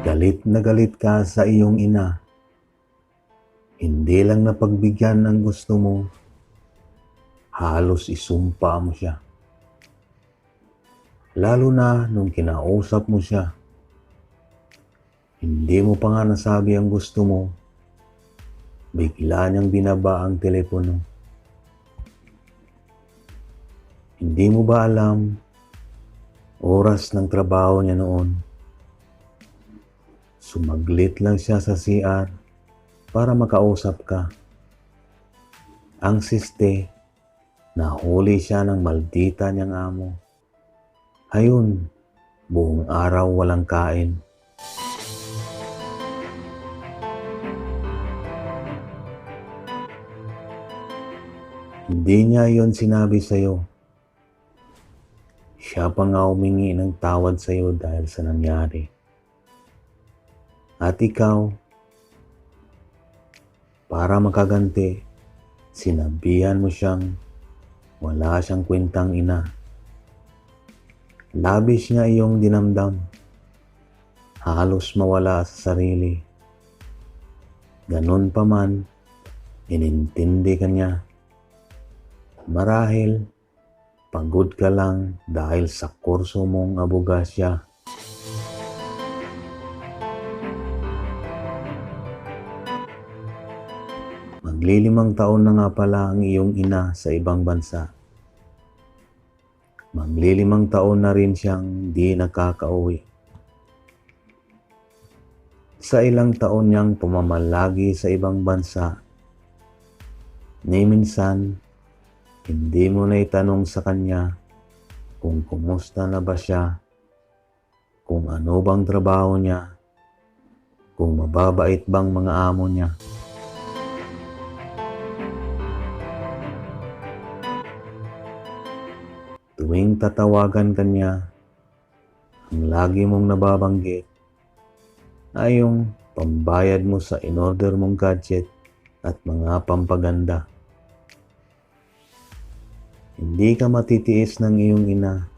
Galit na galit ka sa iyong ina. Hindi lang napagbigyan ang gusto mo, halos isumpa mo siya. Lalo na nung kinausap mo siya. Hindi mo pa nga nasabi ang gusto mo, bigla niyang binaba ang telepono. Hindi mo ba alam oras ng trabaho niya noon? Sumaglit lang siya sa CR para makausap ka. Ang siste, nahuli siya ng maldita niyang amo. Ayun, buong araw walang kain. Hindi niya yon sinabi sa'yo. Siya pa nga humingi ng tawad sa'yo dahil sa nangyari. At ikaw, para makaganti, sinabihan mo siyang wala siyang kwentang ina. Labis niya iyong dinamdam. Halos mawala sa sarili. Ganun pa man, inintindi ka niya. Marahil, pagod ka lang dahil sa kurso mong abogasya. Maglilimang taon na nga pala ang iyong ina sa ibang bansa. Maglilimang taon na rin siyang di nakakauwi. Sa ilang taon niyang pumamalagi sa ibang bansa, ni minsan, hindi mo na itanong sa kanya kung kumusta na ba siya, kung ano bang trabaho niya, kung mababait bang mga amo niya. Tuwing tatawagan ka niya, ang lagi mong nababanggit ay yung pambayad mo sa in-order mong gadget at mga pampaganda. Hindi ka matitiis ng iyong ina.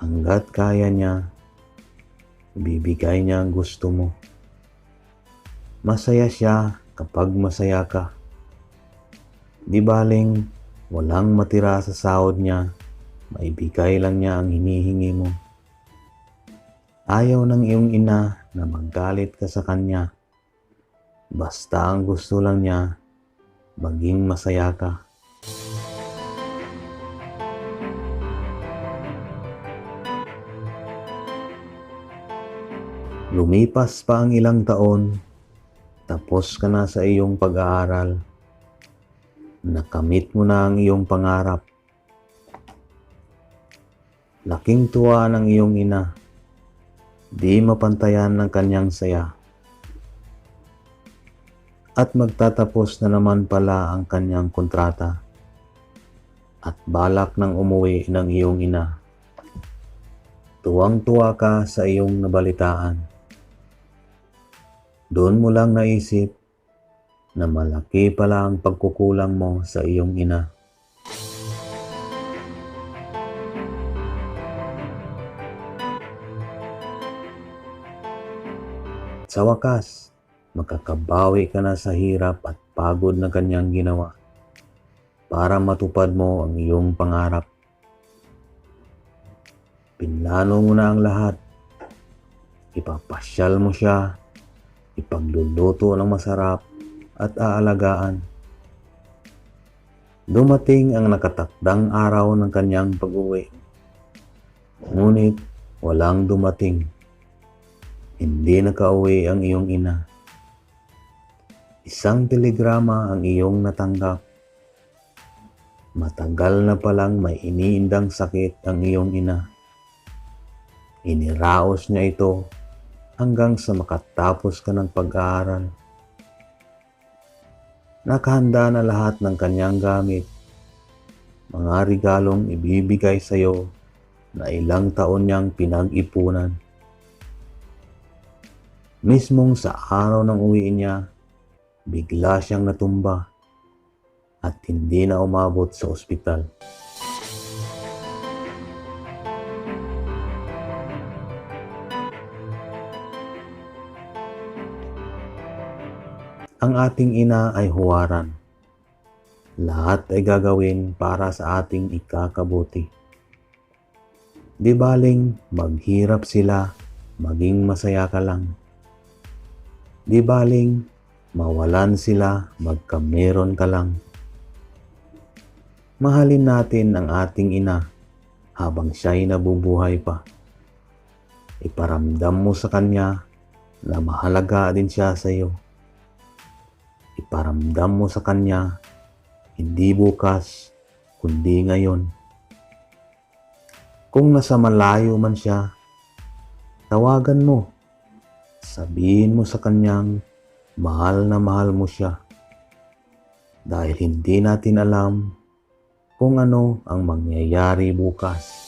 Hanggat kaya niya, bibigay niya ang gusto mo. Masaya siya kapag masaya ka. Di baling walang matira sa sahod niya, maibigay lang niya ang hinihingi mo. Ayaw ng iyong ina na magalit ka sa kanya. Basta ang gusto lang niya, maging masaya ka. Lumipas pa ang ilang taon, tapos ka na sa iyong pag-aaral. Nakamit mo na ang iyong pangarap. Laking tuwa ng iyong ina. Di mapantayan ng kanyang saya. At magtatapos na naman pala ang kanyang kontrata. At balak ng umuwi ng iyong ina. Tuwang-tuwa ka sa iyong nabalitaan. Doon mo lang naisip na malaki pala ang pagkukulang mo sa iyong ina. Sa wakas, makakabawi ka na sa hirap at pagod na kanyang ginawa para matupad mo ang iyong pangarap. Pinlano mo na ang lahat. Ipapasyal mo siya, ipagluluto ng masarap at aalagaan. Dumating ang nakatakdang araw ng kanyang pag-uwi. Ngunit walang dumating. Hindi nakauwi ang iyong ina. Isang telegrama ang iyong natanggap. Matagal na palang may iniindang sakit ang iyong ina. Iniraos niya ito hanggang sa makatapos ka ng pag-aaral. Nakahanda na lahat ng kanyang gamit. Mga regalong ibibigay sa iyo na ilang taon niyang pinag-ipunan. Mismong sa araw ng uwi niya, bigla siyang natumba at hindi na umabot sa ospital. Ang ating ina ay huwaran. Lahat ay gagawin para sa ating ikakabuti. Di baling maghirap sila, maging masaya ka lang. Di baling mawalan sila, magkameron ka lang. Mahalin natin ang ating ina habang siya'y nabubuhay pa. Iparamdam mo sa kanya na mahalaga din siya sa iyo. Iparamdam mo sa kanya hindi bukas, kundi ngayon. Kung nasa malayo man siya, tawagan mo. Sabihin mo sa kanyang mahal na mahal mo siya. Dahil hindi natin alam kung ano ang mangyayari bukas.